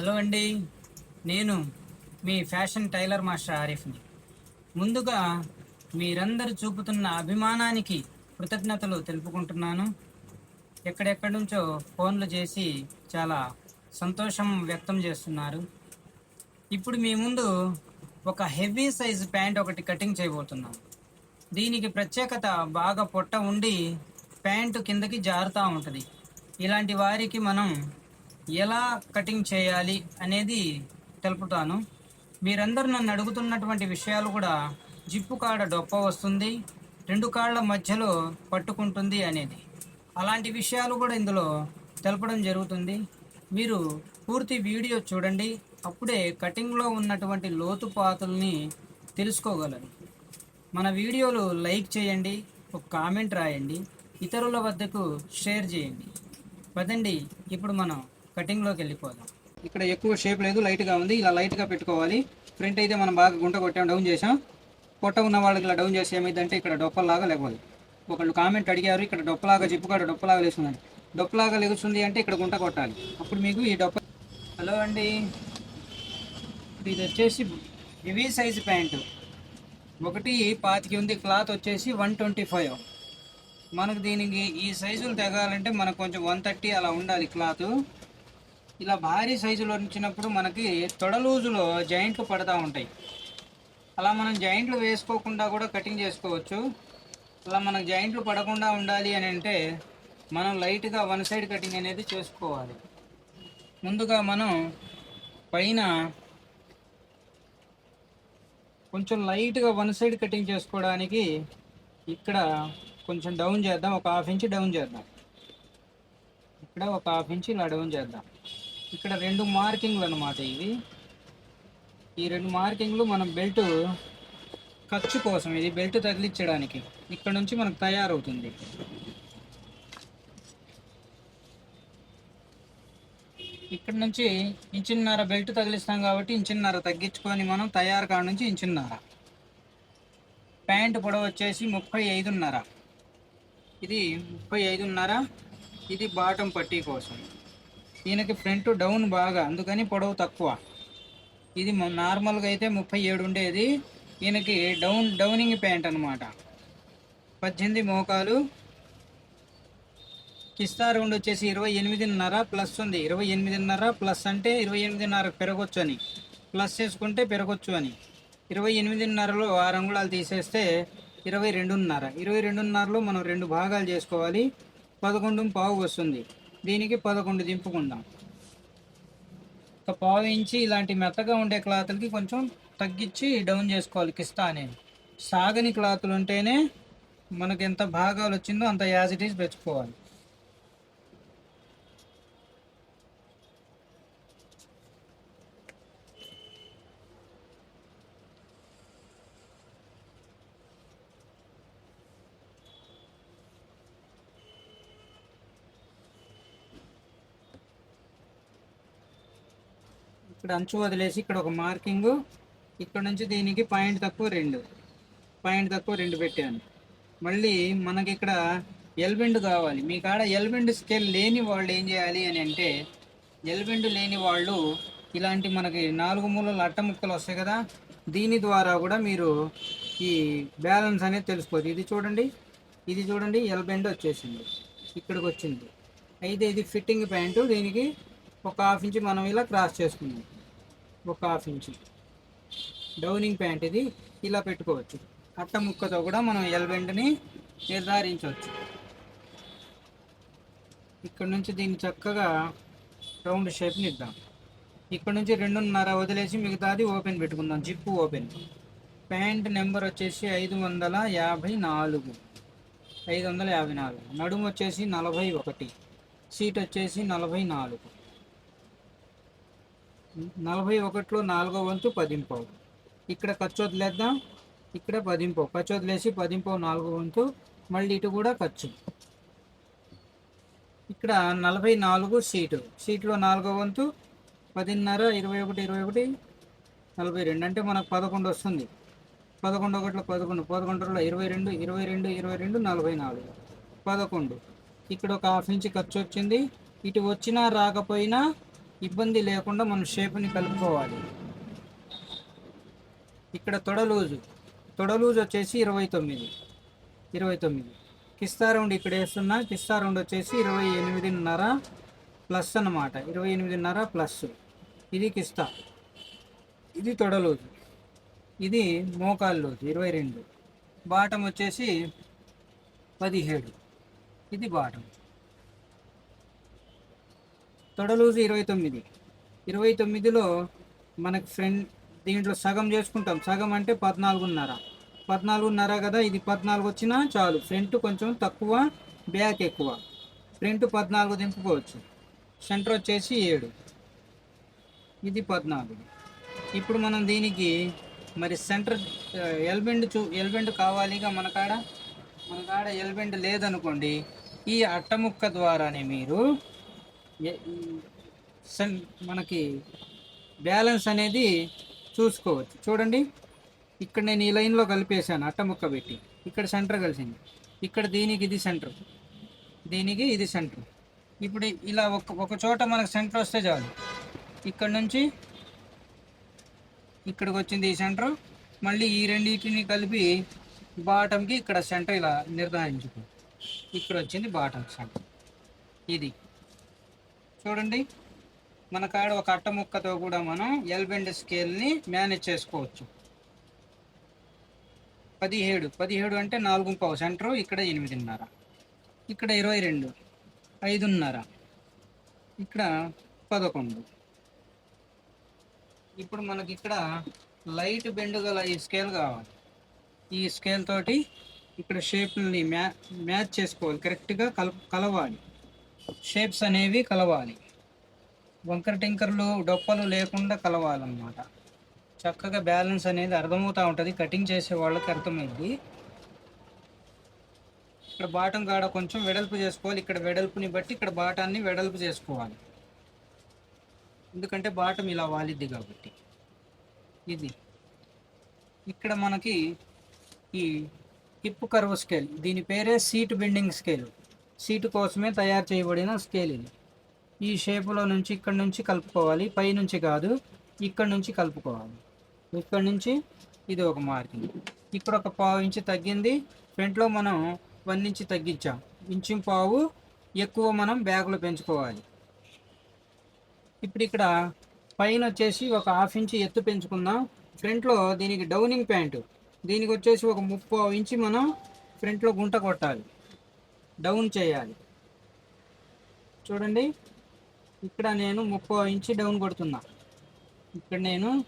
Hello అండి. నేను మీ ఫ్యాషన్ టైలర్ మాస్టర్ ఆరిఫ్ని. ముందుగా మీరందరూ చూపుతున్న అభిమానానికి కృతజ్ఞతలు తెలుపుకుంటున్నాను. ఎక్కడెక్కడి నుంచో ఫోన్లు చేసి చాలా సంతోషం వ్యక్తం చేస్తున్నారు. ఇప్పుడు మీ ముందు ఒక హెవీ సైజ్ ప్యాంట్ ఒకటి కటింగ్ చేయబోతున్నాం. దీనికి ప్రత్యేకత బాగా పొట్ట ఉండి ప్యాంటు కిందకి జారుతూ ఉంటుంది. ఇలాంటి వారికి మనం ఎలా కటింగ్ చేయాలి అనేది తెలుపుతాను. మీరందరూ నన్ను అడుగుతున్నటువంటి విషయాలు కూడా జిప్పు కాడ డొప్ప వస్తుంది రెండు కాళ్ళ మధ్యలో పట్టుకుంటుంది అనేది. అలాంటి విషయాలు కూడా ఇందులో తెలపడం జరుగుతుంది. మీరు పూర్తి వీడియో చూడండి అప్పుడే కటింగ్లో ఉన్నటువంటి లోతుపాతుల్ని తెలుసుకోగలరు. మన వీడియోలు లైక్ చేయండి ఒక కామెంట్ రాయండి ఇతరుల వద్దకు షేర్ చేయండి. పదండి ఇప్పుడు మనం కటింగ్లోకి వెళ్ళిపోదాం. ఇక్కడ ఎక్కువ షేప్ లేదు లైట్గా ఉంది. ఇలా లైట్గా పెట్టుకోవాలి. ప్రింట్ అయితే మనం బాగా గుంట కొట్టాం డౌన్ చేసాం. పొట్ట ఉన్న వాళ్ళకి ఇలా డౌన్ చేసి ఏమైందంటే ఇక్కడ డొప్పలాగా లేకపోదు. ఒకళ్ళు కామెంట్ అడిగారు ఇక్కడ డొప్పలాగా జిప్పుకాడ డొప్పలాగా లేస్తున్నది డొప్పలాగా లెగుస్తుంది అంటే ఇక్కడ గుంట కొట్టాలి. అప్పుడు మీకు ఈ డొప్ప హలో అండి. ఇది వచ్చేసి హెవీ సైజ్ ప్యాంటు ఒకటి పాతికి ఉంది క్లాత్ వచ్చేసి వన్ ట్వంటీ ఫైవ్ మనకు దీనికి ఈ సైజులు తెగాలంటే మనకు కొంచెం వన్ థర్టీ అలా ఉండాలి క్లాత్ ఇలా భారీ సైజులో వచ్చినప్పుడు మనకి తొడలూజులో జాయింట్లు పడతా ఉంటాయి. అలా మనం జాయింట్లు వేసుకోకుండా కూడా కటింగ్ చేసుకోవచ్చు. అలా మనకు జాయింట్లు పడకుండా ఉండాలి అని అంటే మనం లైట్గా వన్ సైడ్ కటింగ్ అనేది చేసుకోవాలి. ముందుగా మనం పైన కొంచెం లైట్గా వన్ సైడ్ కటింగ్ చేసుకోవడానికి ఇక్కడ కొంచెం డౌన్ చేద్దాం. ఒక హాఫ్ ఇంచ్ డౌన్ చేద్దాం. ఇక్కడ ఒక హాఫ్ ఇంచ్ ఇలా డౌన్ చేద్దాం. ఇక్కడ రెండు మార్కింగ్లు అనమాట ఇవి. ఈ రెండు మార్కింగ్లు మనం బెల్ట్ ఖర్చు కోసం ఇది బెల్ట్ తగిలించడానికి ఇక్కడ నుంచి మనకు తయారవుతుంది. ఇక్కడ నుంచి ఇంచున్నర బెల్ట్ తగిలిస్తాం కాబట్టి ఇంచున్నర తగ్గించుకొని మనం తయారు కాడ నుంచి ఇంచున్నర. ప్యాంట్ పొడవు వచ్చేసి ముప్పై ఐదున్నర. ఇది ముప్పై ఐదున్నర. ఇది బాటం పట్టీ కోసం. దీనికి ఫ్రంట్ డౌన్ బాగా అందుకని పొడవు తక్కువ. ఇది నార్మల్గా అయితే ముప్పై ఏడు ఉండేది. ఈయనకి డౌన్ డౌనింగ్ ప్యాంట్ అనమాట పద్దెనిమిది మోకాలు. కిస్తా రౌండ్ వచ్చేసి ఇరవై ఎనిమిదిన్నర ప్లస్ ఉంది. ఇరవై ఎనిమిదిన్నర ప్లస్ అంటే ఇరవై ఎనిమిదిన్నర పెరగొచ్చు అని. ప్లస్ చేసుకుంటే పెరగొచ్చు అని. ఇరవై ఎనిమిదిన్నరలో ఆరు అంగుళాలు తీసేస్తే ఇరవై రెండున్నర. ఇరవై రెండున్నరలో మనం రెండు భాగాలు చేసుకోవాలి. పదకొండు పావు వస్తుంది. దీనికి పదకొండు దింపుకుందాం. ఒక పావు ఇంచి ఇలాంటి మెత్తగా ఉండే క్లాతులకి కొంచెం తగ్గించి డౌన్ చేసుకోవాలి కిస్తా అనేది. సాగని క్లాతులు ఉంటేనే మనకి ఎంత భాగాలు వచ్చిందో అంత యాజ్ ఇట్ ఈస్ పెంచుకోవాలి. ఇక్కడ అంచు వదిలేసి ఇక్కడ ఒక మార్కింగ్. ఇక్కడ నుంచి దీనికి పాయింట్ తక్కువ రెండు. పాయింట్ తక్కువ రెండు పెట్టాను. మళ్ళీ మనకి ఇక్కడ ఎల్బెండ్ కావాలి. మీ కాడ ఎల్బెండ్ స్కేల్ లేని వాళ్ళు ఏం చేయాలి అని అంటే ఎల్బెండ్ లేని వాళ్ళు ఇలాంటి మనకి నాలుగు మూలలు అట్ట ముక్కలు వస్తాయి కదా దీని ద్వారా కూడా మీరు ఈ బ్యాలెన్స్ అనేది తెలుసుకోవచ్చు. ఇది చూడండి. ఇది చూడండి. ఎల్బెండ్ వచ్చేసింది. ఇక్కడికి వచ్చింది. అయితే ఇది ఫిట్టింగ్ ప్యాంటు దీనికి ఒక హాఫ్ ఇంచ్ మనం ఇలా క్రాస్ చేసుకుందాం. ఒక హాఫ్ ఇంచ్. డౌనింగ్ ప్యాంట్ ఇది. ఇలా పెట్టుకోవచ్చు. అట్ట ముక్కతో కూడా మనం ఎల్బెండ్ని నిర్ధారించవచ్చు. ఇక్కడ నుంచి దీన్ని చక్కగా రౌండ్ షేప్ని ఇద్దాం. ఇక్కడ నుంచి రెండున్నర వదిలేసి మిగతాది ఓపెన్ పెట్టుకుందాం. Zip open. ప్యాంట్ నెంబర్ వచ్చేసి ఐదు వందల యాభై నాలుగు. ఐదు వందల యాభై నాలుగు. నడుము వచ్చేసి నలభై ఒకటి. సీట్ వచ్చేసి నలభై నాలుగు. నలభై ఒకటిలో నాలుగో వంతు పదింపవు. ఇక్కడ ఖర్చు వదిలేద్దాం ఇక్కడ పదింపవు. ఖర్చు వదిలేసి పదింపవు నాలుగో వంతు. మళ్ళీ ఇటు కూడా ఖర్చు. ఇక్కడ నలభై నాలుగు సీటు. సీట్లో నాలుగో వంతు. పదిన్నర ఇరవై ఒకటి ఇరవై ఒకటి నలభై రెండు. అంటే మనకు పదకొండు వస్తుంది. పదకొండు ఒకటిలో పదకొండు. పదకొండులో ఇరవై రెండు ఇరవై రెండు ఇరవై రెండు నలభై నాలుగు. పదకొండు. ఇక్కడ ఒక హాఫ్ ఇంచ్ ఖర్చు వచ్చింది ఇటు వచ్చినా రాకపోయినా ఇబ్బంది లేకుండా మనం షేప్ని కలుపుకోవాలి. ఇక్కడ తొడ లూజు తొడ వచ్చేసి ఇరవై తొమ్మిది. ఇరవై తొమ్మిది. కిస్తా రౌండ్ ఇక్కడ వేస్తున్నా కిస్తా రౌండ్ వచ్చేసి ఇరవై ఎనిమిదిన్నర ప్లస్ అన్నమాట. ఇరవై ఎనిమిదిన్నర ప్లస్. ఇది కిస్తా. ఇది తొడ లూజు ఇది మోకాలు లూజు ఇరవై రెండు. బాటం వచ్చేసి పదిహేడు. ఇది బాటం. తొడలూజు ఇరవై తొమ్మిది. ఇరవై తొమ్మిదిలో మనకు ఫ్రెండ్ దీంట్లో సగం చేసుకుంటాం. సగం అంటే పద్నాలుగున్నర. పద్నాలుగున్నర కదా ఇది పద్నాలుగు వచ్చినా చాలు. ఫ్రంట్ కొంచెం తక్కువ బ్యాక్ ఎక్కువ. ఫ్రంట్ పద్నాలుగు దింపుకోవచ్చు. సెంటర్ వచ్చేసి ఏడు. ఇది పద్నాలుగు. ఇప్పుడు మనం దీనికి మరి సెంటర్ ఎల్బెండ్ చూ ఎల్బెండ్ కావాలిగా మన కాడ? మన కాడ ఎల్బెండ్ లేదనుకోండి ఈ అట్టముక్క ద్వారానే మీరు మనకి బ్యాలెన్స్ అనేది చూసుకోవచ్చు. చూడండి. ఇక్కడ నేను ఈ లైన్లో కలిపేశాను అట్టముక్క పెట్టి. ఇక్కడ సెంటర్ కలిసింది. ఇక్కడ దీనికి ఇది సెంటర్. దీనికి ఇది సెంటర్. ఇప్పుడు ఇలా ఒక ఒక చోట మనకు సెంటర్ వస్తే చాలు. ఇక్కడ నుంచి ఇక్కడికి వచ్చింది ఈ సెంటర్. మళ్ళీ ఈ రెండింటిని కలిపి బాటంకి ఇక్కడ సెంటర్ ఇలా నిర్ధారించుకో. ఇక్కడ వచ్చింది బాటం సెంటర్. ఇది. చూడండి. మన కాడ ఒక అట్ట ముక్కతో కూడా మనం ఎల్బెండ్ స్కేల్ని మేనేజ్ చేసుకోవచ్చు. పదిహేడు. పదిహేడు అంటే నాలుగు పావు సెంటర్ ఇక్కడ ఎనిమిదిన్నర. ఇక్కడ ఇరవై రెండు. ఐదున్నర. ఇక్కడ పదకొండు. ఇప్పుడు మనకి ఇక్కడ లైట్ బెండ్ గల ఈ స్కేల్ కావాలి. ఈ స్కేల్ తోటి ఇక్కడ షేప్ని మ్యా మ్యాచ్ చేసుకోవాలి. కరెక్ట్గా కల కలవాలి. షేప్స్ అనేవి కలవాలి. వంకర టింకర్లు డొప్పలు లేకుండా కలవాలన్నమాట. చక్కగా బ్యాలెన్స్ అనేది అర్థమవుతూ ఉంటుంది. కటింగ్ చేసే వాళ్ళకి అర్థమైంది. ఇక్కడ బాటం కాడ కొంచెం వెడల్పు చేసుకోవాలి. ఇక్కడ వెడల్పుని బట్టి ఇక్కడ బాటాన్ని వెడల్పు చేసుకోవాలి. ఎందుకంటే బాటం ఇలా వాలిద్ది కాబట్టి. ఇది. ఇక్కడ మనకి ఈ హిప్ కర్వ్ స్కేల్ దీని పేరే సీట్ బెండింగ్ స్కేల్. సీటు కోసమే తయారు చేయబడిన స్కేల్ ఇది. ఈ షేపులో నుంచి ఇక్కడ నుంచి కలుపుకోవాలి. పై నుంచి కాదు ఇక్కడ నుంచి కలుపుకోవాలి. ఇక్కడ నుంచి ఇది ఒక మార్కింగ్. ఇక్కడ ఒక పావు ఇంచు తగ్గింది. ఫ్రంట్లో మనం వన్ ఇంచు తగ్గించాం. ఇంచు పావు ఎక్కువ మనం బ్యాగులో పెంచుకోవాలి. ఇప్పుడు ఇక్కడ పైన వచ్చేసి ఒక హాఫ్ ఇంచు ఎత్తు పెంచుకుందాం. ఫ్రంట్లో దీనికి డౌనింగ్ ప్యాంటు. దీనికి వచ్చేసి ఒక ముప్పై ఇంచి మనం ఫ్రంట్లో గుంట కొట్టాలి. డౌన్ చేయాలి. చూడండి. ఇక్కడ నేను ముప్పై ఇంచి డౌన్ కొడుతున్నా. ఇక్కడ నేను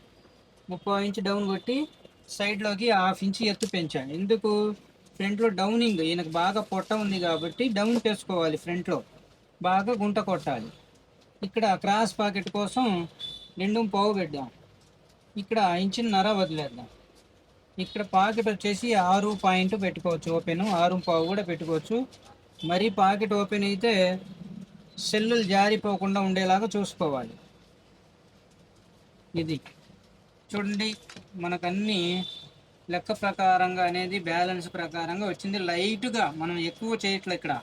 ముప్పై ఇంచి డౌన్ కొట్టి సైడ్లోకి హాఫ్ ఇంచి ఎత్తు పెంచాను ఎందుకు? ఫ్రంట్లో డౌనింగ్ ఈయనకు బాగా పొట్ట ఉంది కాబట్టి డౌన్ చేసుకోవాలి ఫ్రంట్లో. బాగా గుంట కొట్టాలి. ఇక్కడ క్రాస్ పాకెట్ కోసం రెండు పావు పెట్టాం. ఇక్కడ ఇంచున్నర వదిలేద్దాం. ఇక్కడ పాకెట్ వచ్చేసి ఆరు పాయింట్ పెట్టుకోవచ్చు. ఓపెన్ ఆరు పావు కూడా పెట్టుకోవచ్చు. మరి పాకెట్ ఓపెన్ అయితే సెల్లులు జారిపోకుండా ఉండేలాగా చూసుకోవాలి. ఇది చూడండి మనకన్నీ లెక్క ప్రకారంగా అనేది బ్యాలెన్స్ ప్రకారంగా వచ్చింది. లైట్గా మనం ఎక్కువ చేయట్లే ఇక్కడ.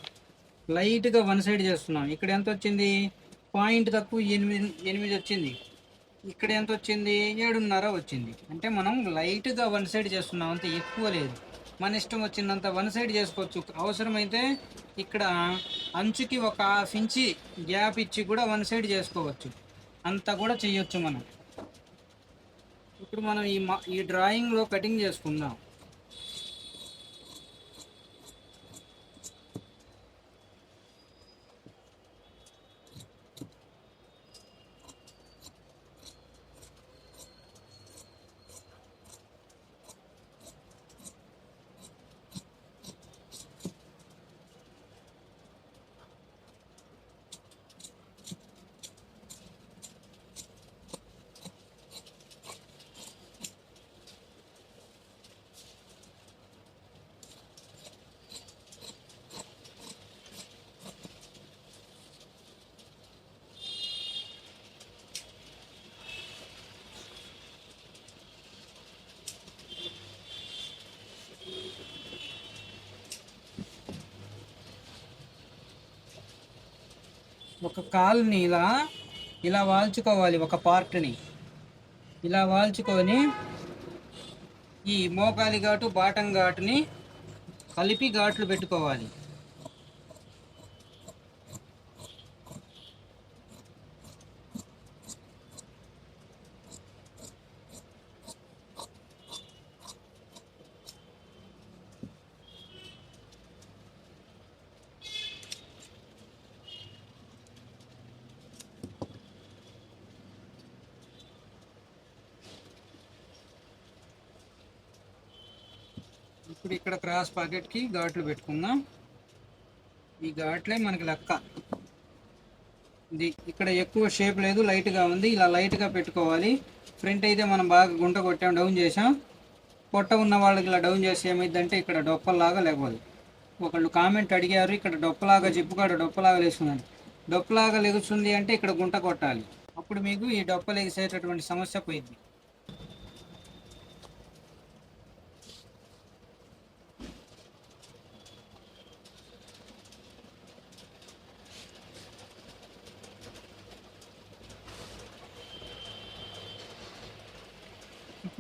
లైట్గా వన్ సైడ్ చేస్తున్నాం. ఇక్కడ ఎంత వచ్చింది? పాయింట్ తక్కువ ఎనిమిది ఎనిమిది వచ్చింది. ఇక్కడ ఎంత వచ్చింది? ఏడున్నర వచ్చింది. అంటే మనం లైట్గా వన్ సైడ్ చేస్తున్నాం అంత ఎక్కువ లేదు. మన ఇష్టం వచ్చినంత వన్ సైడ్ చేసుకోవచ్చు. అవసరమైతే ఇక్కడ అంచుకి ఒక హాఫ్ ఇంచి గ్యాప్ ఇచ్చి కూడా వన్ సైడ్ చేసుకోవచ్చు. అంత కూడా చేయొచ్చు మనం. ఇప్పుడు మనం ఈ మా ఈ డ్రాయింగ్లో కటింగ్ చేసుకుందాం. ఒక కాల్ని ఇలా ఇలా వాల్చుకోవాలి ఒక పార్ట్ని. ఇలా వాల్చుకొని ఈ మోకాలి ఘాటు బాటం ఘాటుని కలిపి ఘాట్లు పెట్టుకోవాలి. ఇప్పుడు ఇక్కడ క్రాస్ పాకెట్కి ఘాట్లు పెట్టుకుందాం. ఈ ఘాట్లే మనకి లెక్క. ఇది ఇక్కడ ఎక్కువ షేప్ లేదు లైట్గా ఉంది. ఇలా లైట్గా పెట్టుకోవాలి. ఫ్రంట్ అయితే మనం బాగా గుంట కొట్టాం డౌన్ చేసాం పొట్ట ఉన్న వాళ్ళకి ఇలా డౌన్ చేసి ఏమైందంటే ఇక్కడ డొప్పలాగా లేకపోదు ఒకళ్ళు కామెంట్ అడిగారు ఇక్కడ డొప్పలాగా జిప్పుకాడ డొప్పలాగా లేస్తుందని. డొప్పలాగా లెగుస్తుంది అంటే ఇక్కడ గుంట కొట్టాలి. అప్పుడు మీకు ఈ డొప్ప లెగిసేటటువంటి సమస్య పోయింది.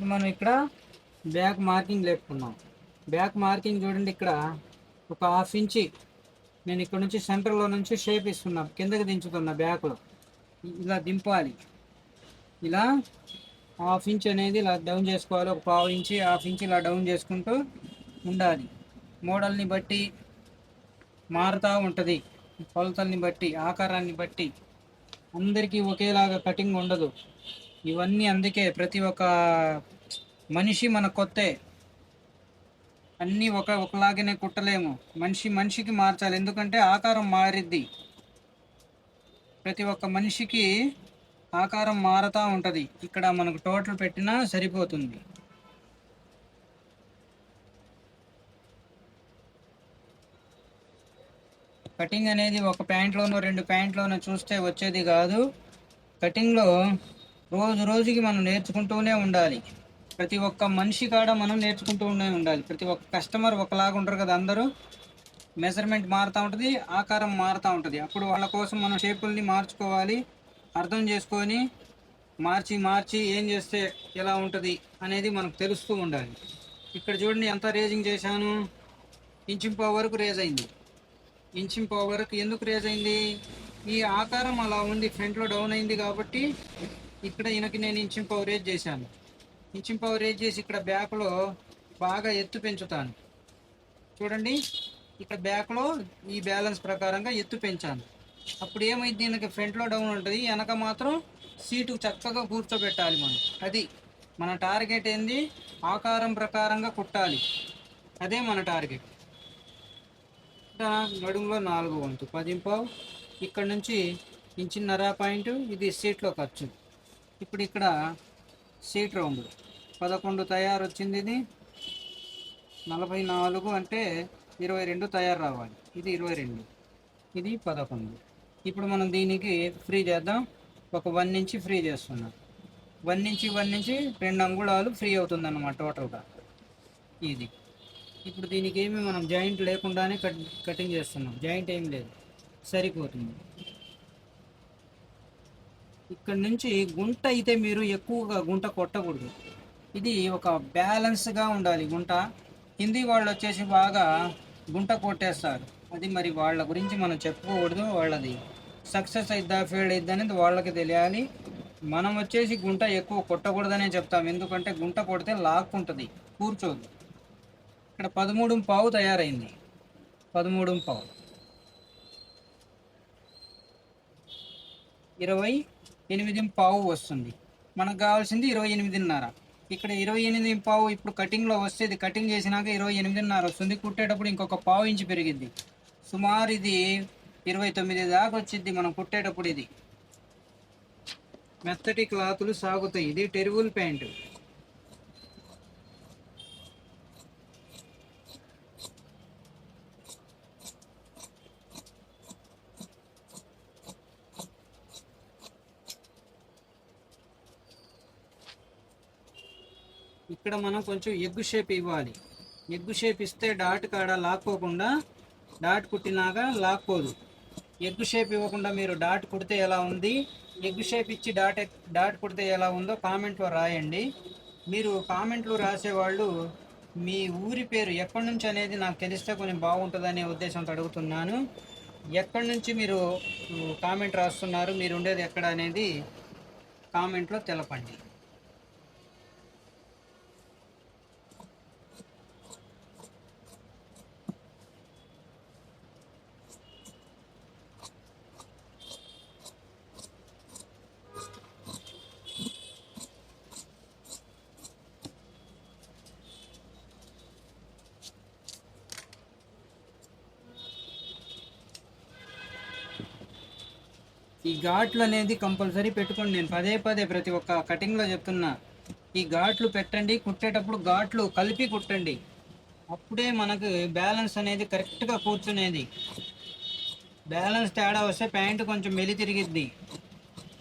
మనం ఇక్కడ బ్యాక్ మార్కింగ్ లేపుకున్నాం. బ్యాక్ మార్కింగ్ చూడండి ఇక్కడ ఒక హాఫ్ ఇంచి నేను ఇక్కడ నుంచి సెంటర్లో నుంచి షేప్ ఇస్తున్నా. కిందకి దించుతున్నా బ్యాక్లో ఇలా దింపాలి. ఇలా హాఫ్ ఇంచ్ అనేది ఇలా డౌన్ చేసుకోవాలి. ఒక పావు ఇంచి హాఫ్ ఇంచ్ ఇలా డౌన్ చేసుకుంటూ ఉండాలి. మోడల్ని బట్టి మారుతూ ఉంటుంది. కొలతల్ని బట్టి ఆకారాన్ని బట్టి అందరికీ ఒకేలాగా కటింగ్ ఉండదు. ఇవన్నీ అందుకే ప్రతి ఒక్క మనిషి మన కొత్తే. అన్నీ ఒక ఒకలాగానే కుట్టలేము. మనిషి మనిషికి మార్చాలి. ఎందుకంటే ఆకారం మారిద్ది. ప్రతి ఒక్క మనిషికి ఆకారం మారుతూ ఉంటుంది. ఇక్కడ మనకు టోటల్ పెట్టినా సరిపోతుంది. కటింగ్ అనేది ఒక ప్యాంట్లోనో రెండు ప్యాంట్లోనో చూస్తే వచ్చేది కాదు. కటింగ్లో రోజు రోజుకి మనం నేర్చుకుంటూనే ఉండాలి. ప్రతి ఒక్క మనిషి కాడ మనం నేర్చుకుంటూనే ఉండాలి. ప్రతి ఒక్క కస్టమర్ ఒకలాగా ఉంటారు కదా అందరూ. మెజర్మెంట్ మారుతూ ఉంటుంది ఆకారం మారుతూ ఉంటుంది. అప్పుడు వాళ్ళ కోసం మనం షేపుల్ని మార్చుకోవాలి అర్థం చేసుకొని మార్చి మార్చి ఏం చేస్తే ఎలా ఉంటుంది అనేది మనకు తెలుస్తూ ఉండాలి. ఇక్కడ చూడండి ఎంత రేజింగ్ చేశాను. ఇంచింపో వరకు రేజ్ అయింది. ఇంచింపో వరకు ఎందుకు రేజ్ అయింది? ఈ ఆకారం అలా ఉంది ఫ్రంట్లో డౌన్ అయింది కాబట్టి ఇక్కడ ఈయనకి నేను ఇంచిం పవరేజ్ చేశాను. ఇంచిం పవరేజ్ చేసి ఇక్కడ బ్యాక్లో బాగా ఎత్తు పెంచుతాను. చూడండి ఇక్కడ బ్యాక్లో ఈ బ్యాలెన్స్ ప్రకారంగా ఎత్తు పెంచాను. అప్పుడు ఏమైంది దీనికి ఫ్రంట్లో డౌన్ ఉంటుంది. వెనక మాత్రం సీటు చక్కగా కూర్చోబెట్టాలి మనం. అది మన టార్గెట్ ఏంది? ఆకారం ప్రకారంగా కుట్టాలి. అదే మన టార్గెట్ ఇక్కడ నడుములో నాలుగు వంతు. పదింపావు. ఇక్కడ నుంచి ఇంచిన్నర పాయింట్. ఇది సీట్లో ఖర్చు. ఇప్పుడు ఇక్కడ సీట్ రౌండ్. పదకొండు తయారు వచ్చింది ఇది నలభై నాలుగు అంటే ఇరవై రెండు తయారు రావాలి. ఇది ఇరవై రెండు. ఇది పదకొండు. ఇప్పుడు మనం దీనికి ఫ్రీ చేద్దాం. ఒక వన్ నుంచి ఫ్రీ చేస్తున్నాం. వన్ నుంచి వన్ నుంచి రెండు అంగుళాలు ఫ్రీ అవుతుందన్నమాట టోటల్గా. ఇది. ఇప్పుడు దీనికి ఏమి మనం జాయింట్ లేకుండానే కట్ కటింగ్ చేస్తున్నాం. జాయింట్ ఏం లేదు. సరిపోతుంది. ఇక్కడ నుంచి గుంట అయితే మీరు ఎక్కువగా గుంట కొట్టకూడదు. ఇది ఒక బ్యాలెన్స్గా ఉండాలి గుంట. హిందీ వాళ్ళు వచ్చేసి బాగా గుంట కొట్టేస్తారు. అది మరి వాళ్ళ గురించి మనం చెప్పుకోకూడదు వాళ్ళది సక్సెస్ అయిద్దా ఫెయిల్ అయిద్దా అనేది వాళ్ళకి తెలియాలి. మనం వచ్చేసి గుంట ఎక్కువ కొట్టకూడదనే చెప్తాం. ఎందుకంటే గుంట కొడితే లాక్కుంటుంది కూర్చోదు. ఇక్కడ పదమూడు పావు తయారైంది. పదమూడు పావు. ఇరవై ఎనిమిది పావు వస్తుంది. మనకు కావాల్సింది ఇరవై ఎనిమిదిన్నర. ఇక్కడ ఇరవై ఎనిమిది పావు ఇప్పుడు కటింగ్లో వస్తుంది. కటింగ్ చేసినాక ఇరవై ఎనిమిదిన్నర వస్తుంది. కుట్టేటప్పుడు ఇంకొక పావు ఇంచు పెరిగిద్ది. సుమారు ఇది ఇరవై తొమ్మిది దాకా వచ్చింది మనం కుట్టేటప్పుడు ఇది. మెత్తటి క్లాతులు సాగుతాయి. ఇది టెరిబుల్ ప్యాంటు. ఇక్కడ మనం కొంచెం ఎగ్గు షేప్ ఇవ్వాలి. ఎగ్గు షేప్ ఇస్తే డాట్ కాడ లాక్కోకుండా డాట్ కుట్టినాక లాక్కోదు. ఎగ్గు షేప్ ఇవ్వకుండా మీరు డాట్ కుడితే ఎలా ఉంది? ఎగ్ షేప్ ఇచ్చి డాట్ ఎక్- డాట్ కుడితే ఎలా ఉందో కామెంట్లో రాయండి. మీరు కామెంట్లు రాసేవాళ్ళు మీ ఊరి పేరు ఎక్కడి నుంచి అనేది నాకు తెలిస్తే కొంచెం బాగుంటుందనే ఉద్దేశంతో అడుగుతున్నాను. ఎక్కడి నుంచి మీరు కామెంట్ రాస్తున్నారు? మీరు ఉండేది ఎక్కడ అనేది కామెంట్లో తెలపండి. ఈ ఘాట్లు అనేది కంపల్సరీ పెట్టుకోండి. నేను పదే పదే ప్రతి ఒక్క కటింగ్లో చెప్తున్నా. ఈ ఘాట్లు పెట్టండి. కుట్టేటప్పుడు ఘాట్లు కలిపి కుట్టండి. అప్పుడే మనకు బ్యాలెన్స్ అనేది కరెక్ట్గా కూర్చునేది. బ్యాలెన్స్ తేడా వస్తే ప్యాంటు కొంచెం మెలి తిరిగిద్ది.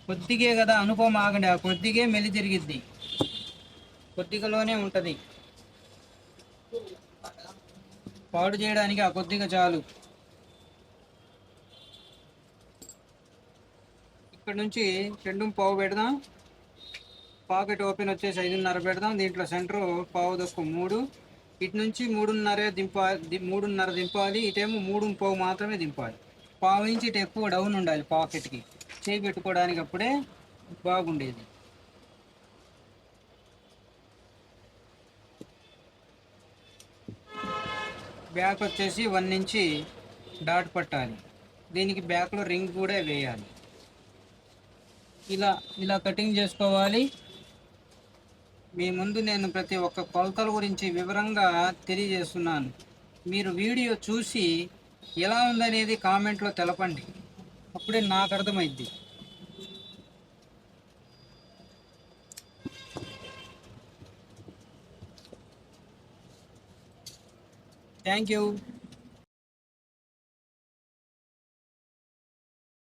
కొద్దిగే కదా అనుభవం ఆగండి. ఆ కొద్దిగే మెలి తిరిగిద్ది. కొద్దిగలోనే ఉంటుంది. పాడు చేయడానికి ఆ కొద్దిగా చాలు. ఇక్కడ నుంచి రెండు పావు పెడదాం. పాకెట్ ఓపెన్ వచ్చేసి ఐదున్నర పెడదాం. దీంట్లో సెంటర్ పావు దక్కు మూడు. ఇటు నుంచి మూడున్నర దింపాలి మూడున్నర దింపాలి. ఇటేమో మూడు పావు మాత్రమే దింపాలి. పావు నుంచి ఇటు ఎక్కువ డౌన్ ఉండాలి పాకెట్కి. చేయి పెట్టుకోవడానికి అప్పుడే బాగుండేది. బ్యాక్ వచ్చేసి వన్ నుంచి డాట్ పట్టాలి. దీనికి బ్యాక్లో రింగ్ కూడా వేయాలి. ఇలా ఇలా కటింగ్ చేసుకోవాలి. మీ ముందు నేను ప్రతి ఒక్క కొలతల గురించి వివరంగా తెలియజేస్తున్నాను. మీరు వీడియో చూసి ఎలా ఉందనేది కామెంట్లో తెలపండి. అప్పుడే నాకు అర్థమైద్ది. Thank you